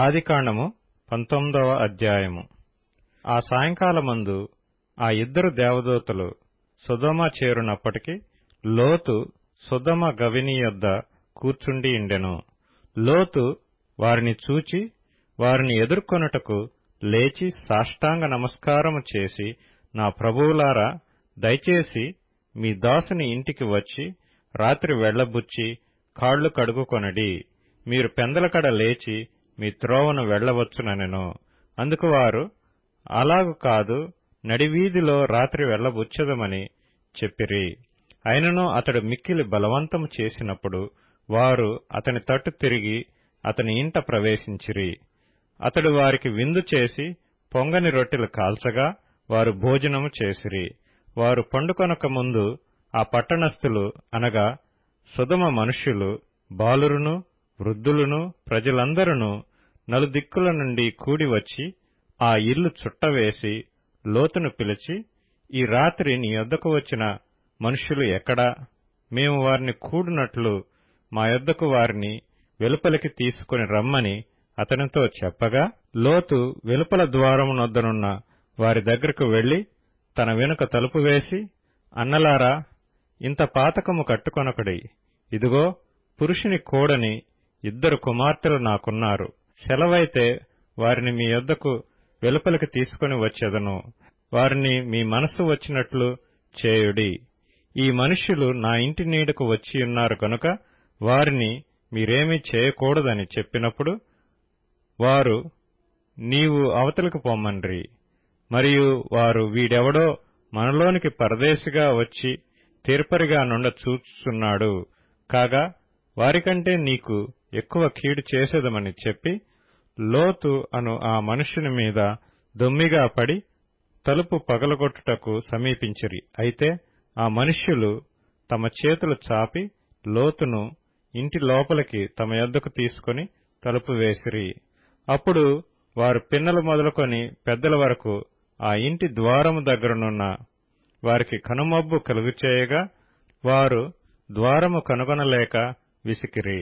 ఆదికాండము పంతొమ్మిదవ అధ్యాయము. ఆ సాయంకాలమందు ఆ ఇద్దరు దేవదూతలు సుధమ చేరునప్పటికి లోతు సుధమ గవిని యొద్ద కూర్చుండి ఉండెను లోతు వారిని చూచి వారిని ఎదుర్కొనుటకు లేచి సాష్టాంగ నమస్కారము చేసి నా ప్రభువులారా దయచేసి మీ దాసుని ఇంటికి వచ్చి రాత్రి వెళ్ళబుచ్చి కాళ్ళు కడుగుకొనడి. మీరు పెందలకడ లేచి మీ త్రోవను వెళ్ళవచ్చుననెను అందుకు వారు అలాగు కాదు నడివీధిలో రాత్రి వెళ్ళబుచ్చదమని చెప్పిరి. అయినను అతడు మిక్కిలి బలవంతము చేసినప్పుడు వారు అతని తట్టు తిరిగి అతని ఇంట ప్రవేశించిరి. అతడు వారికి విందు చేసి పొంగని రొట్టెలు కాల్చగా వారు భోజనము చేసిరి. వారు పండుకొనక ముందు ఆ పట్టణస్థులు అనగా సుధమ మనుష్యులు బాలురును వృద్ధులను ప్రజలందరూ నలుదిక్కుల నుండి కూడివచ్చి ఆ ఇల్లు చుట్టవేసి లోతును పిలిచి ఈ రాత్రి నీ యొద్దకు వచ్చిన మనుష్యులు ఎక్కడా? మేము వారిని కూడినట్లు మా యొద్దకు వారిని వెలుపలికి తీసుకుని రమ్మని అతనితో చెప్పగా లోతు వెలుపల ద్వారమునొద్దనున్న వారి దగ్గరకు వెళ్ళి తన వెనుక తలుపు వేసి అన్నలారా ఇంత పాతకము కట్టుకొనకడి ఇదిగో పురుషుని కోడని ఇద్దరు కుమార్తెలు నాకున్నారు. సెలవైతే వారిని మీ యొద్దకు వెలుపలికి తీసుకుని వచ్చేదను. వారిని మీ మనస్సు వచ్చినట్లు చేయుడి. ఈ మనుష్యులు నా ఇంటి నీడకు వచ్చియున్నారు కనుక వారిని మీరేమీ చేయకూడదని చెప్పినప్పుడు వారు నీవు అవతలకు పొమ్మన్రి మరియు వారు వీడెవడో మనలోనికి పరదేశిగా వచ్చి తీర్పరిగా నుండ చూచుచున్నాడు. కాగా వారికంటే నీకు ఎక్కువ కీడు చేసేదమని చెప్పి లోతు అను ఆ మనుష్యుని మీద దొమ్మిగా పడి తలుపు పగలగొట్టుటకు సమీపించిరి. అయితే ఆ మనుష్యులు తమ చేతులు చాపి లోతును ఇంటి లోపలికి తమ యొద్దకు తీసుకుని తలుపు వేసిరి. అప్పుడు వారు పిన్నలు మొదలుకొని పెద్దల వరకు ఆ ఇంటి ద్వారము దగ్గరనున్న వారికి కనుమబ్బు కలుగుచేయగా వారు ద్వారము కనుగొనలేక విసికిరి.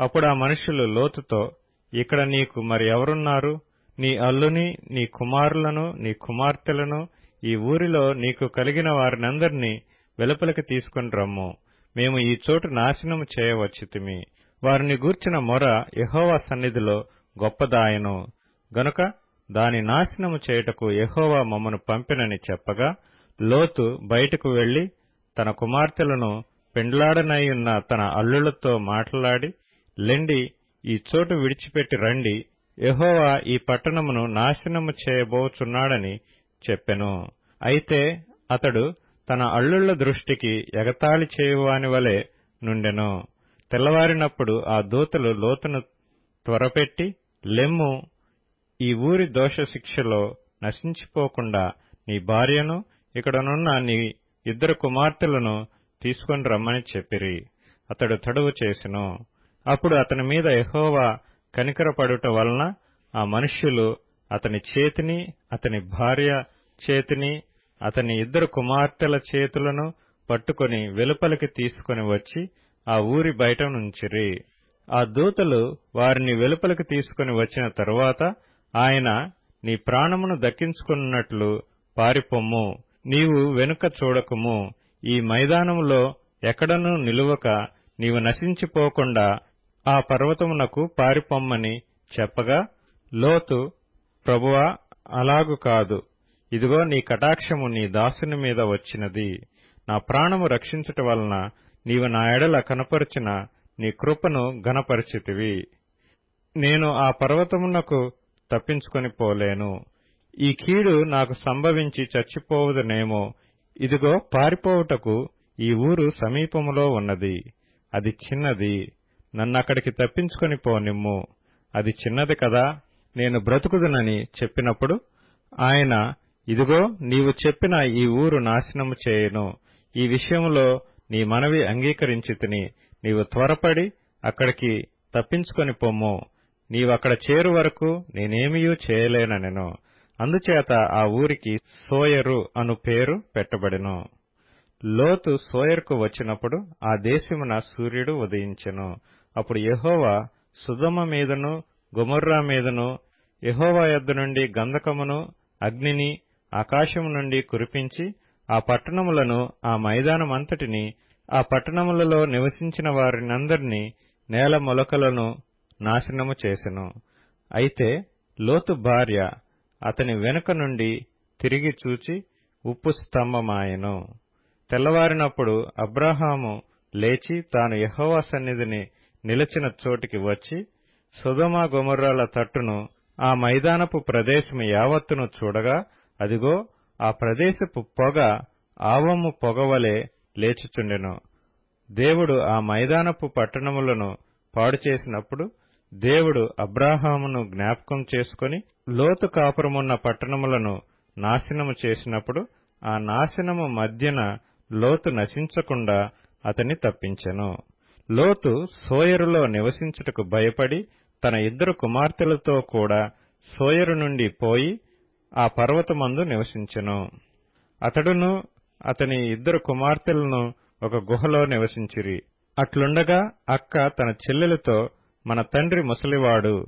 అప్పుడు ఆ మనుషులు లోతుతో ఇక్కడ నీకు మరి ఎవరున్నారు నీ అల్లుని నీ కుమారులను నీ కుమార్తెలను ఈ ఊరిలో నీకు కలిగిన వారినందరినీ వెలుపలికి తీసుకుని రమ్ము. మేము ఈ చోటు నాశనము చేయవచ్చితిమి. వారిని గూర్చిన మొర యహోవా సన్నిధిలో గొప్పదాయను. గనుక దాని నాశనము చేయుటకు యహోవా మమ్మను పంపినని చెప్పగా లోతు బయటకు వెళ్ళి తన కుమార్తెలను పెండ్లాడనయ్యున్న తన అల్లులతో మాట్లాడి లెండి ఈ చోటు విడిచిపెట్టి రండి. యహోవా ఈ పట్టణమును నాశనము చేయబోచున్నాడని చెప్పెను. అయితే అతడు తన అల్లుళ్ళ దృష్టికి ఎగతాళి చేయువాని వలె నుండెను. తెల్లవారినప్పుడు ఆ దూతలు లోతును త్వరపెట్టి లెమ్ము ఈ ఊరి దోష శిక్షలో నశించిపోకుండా నీ భార్యను ఇక్కడనున్న నీ ఇద్దరు కుమార్తెలను తీసుకుని రమ్మని చెప్పిరి. అతడు తడువు చేసెను. అప్పుడు అతని మీద యహోవా కనికరపడుట వలన ఆ మనుష్యులు అతని చేతిని అతని భార్య చేతిని అతని ఇద్దరు కుమార్తెల చేతులను పట్టుకొని వెలుపలికి తీసుకుని వచ్చి ఆ ఊరి బయట నుంచిరి. ఆ దూతలు వారిని వెలుపలికి తీసుకుని వచ్చిన తరువాత ఆయన నీ ప్రాణమును దక్కించుకున్నట్లు పారిపొమ్ము. నీవు వెనుక చూడకుము. ఈ మైదానములో ఎక్కడనూ నిలువక నీవు నశించిపోకుండా ఆ పర్వతమునకు పారిపొమ్మని చెప్పగా లోతు ప్రభువా అలాగు కాదు. ఇదిగో నీ కటాక్షము నీ దాసుని మీద వచ్చినది. నా ప్రాణము రక్షించుట వలన నీవు నా ఎడల కనపరిచిన నీ కృపను ఘనపరిచితివి. నేను ఆ పర్వతమునకు తప్పించుకొని పోలేను. ఈ కీడు నాకు సంభవించి చచ్చిపోవదనేమో. ఇదిగో పారిపోవుటకు ఈ ఊరు సమీపములో ఉన్నది. అది చిన్నది. నన్నక్కడికి తప్పించుకొని పోనిమ్ము. అది చిన్నది కదా నేను బ్రతుకుదునని చెప్పినప్పుడు ఆయన ఇదిగో నీవు చెప్పిన ఈ ఊరు నాశనము చేయను. ఈ విషయంలో నీ మనవి అంగీకరించి తిని నీవు త్వరపడి అక్కడికి తప్పించుకొని పొమ్ము. నీవక్కడ చేరు వరకు నేనేమియూ చేయలేననెను. అందుచేత ఆ ఊరికి సోయరు అను పేరు పెట్టబడెను. లోతు సోయర్కు వచ్చినప్పుడు ఆ దేశమున సూర్యుడు ఉదయించెను. అప్పుడు యెహోవా సుధమ మీదను గుమర్రా మీదను యెహోవా యొద్ద నుండి గంధకమును అగ్నిని ఆకాశము నుండి కురిపించి ఆ పట్టణములను ఆ మైదానమంతటిని ఆ పట్టణములలో నివసించిన వారినందరినీ నేల మొలకలను నాశనము చేసెను. అయితే లోతు భార్య అతని వెనుక నుండి తిరిగి చూచి ఉప్పు స్తంభమాయెను. తెల్లవారినప్పుడు అబ్రహాము లేచి తాను యెహోవా సన్నిధిని నిలిచిన చోటికి వచ్చి సుధమా గుమర్రాల తట్టును ఆ మైదానపు ప్రదేశము యావత్తును చూడగా అదిగో ఆ ప్రదేశపు పొగ ఆవము పొగవలే లేచుచుండెను. దేవుడు ఆ మైదానపు పట్టణములను పాడు చేసినప్పుడు దేవుడు అబ్రాహామును జ్ఞాపకం చేసుకుని లోతు కాపురమున్న పట్టణములను నాశనము చేసినప్పుడు ఆ నాశనము మధ్యన లోతు నశించకుండా అతని తప్పించెను. లోతు సోయరులో నివసించుటకు భయపడి తన ఇద్దరు కుమార్తెలతో కూడా సోయరు నుండి పోయి ఆ పర్వతమందు నివసించెను. అతడును అతని ఇద్దరు కుమార్తెలను ఒక గుహలో నివసించిరి. అట్లుండగా అక్క తన చెల్లెలతో మన తండ్రి ముసలివాడు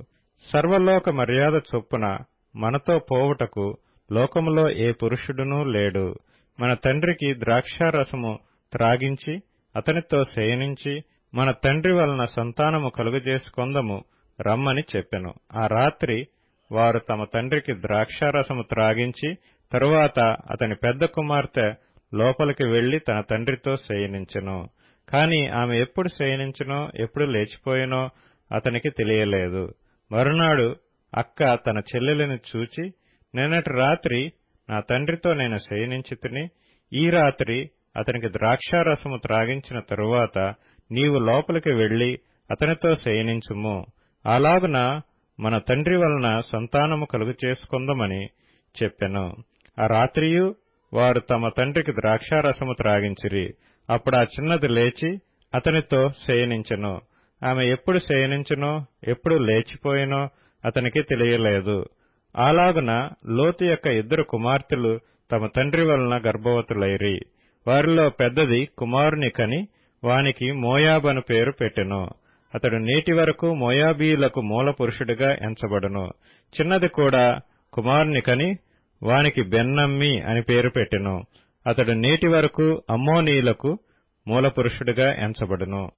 సర్వలోక మర్యాద చొప్పున మనతో పోవుటకు లోకములో ఏ పురుషుడునూ లేడు. మన తండ్రికి ద్రాక్షారసము త్రాగించి అతనితో శయనించి మన తండ్రి వలన సంతానము కలుగజేసుకొందము రమ్మని చెప్పెను. ఆ రాత్రి వారు తమ తండ్రికి ద్రాక్షారసము త్రాగించి తరువాత అతని పెద్ద కుమార్తె లోపలికి వెళ్ళి తన తండ్రితో శయనించెను. కాని ఆమె ఎప్పుడు శయనించినో ఎప్పుడు లేచిపోయినో అతనికి తెలియలేదు. మరునాడు అక్క తన చెల్లెలిని చూచి నిన్నటి రాత్రి నా తండ్రితో నేను శయనించితిని ఈ రాత్రి అతనికి ద్రాక్షారసము త్రాగించిన తరువాత నీవు లోపలికి వెళ్ళి అతనితో శయనించుము. అలాగున మన తండ్రి వలన సంతానము కలుగు చేసుకుందమని చెప్పెను. ఆ రాత్రియు వారు తమ తండ్రికి ద్రాక్షారసము త్రాగించిరి. అప్పుడు ఆ చిన్నది లేచి అతనితో శయనించెను. ఆమె ఎప్పుడు శయనించెనో ఎప్పుడు లేచిపోయినో అతనికి తెలియలేదు. అలాగున లోతు యొక్క ఇద్దరు కుమార్తెలు తమ తండ్రి వలన గర్భవతులైరి. వారిలో పెద్దది కుమారుని కని వానికి మోయాబను పేరు పెట్టెను. అతడు నేటి వరకు మోయాబీలకు మూల పురుషుడిగా ఎంచబడును. చిన్నది కూడా కుమారుని కని వానికి బెన్నమ్మి అని పేరు పెట్టెను. అతడు నేటి వరకు అమ్మోనీయులకు మూలపురుషుడిగా ఎంచబడును.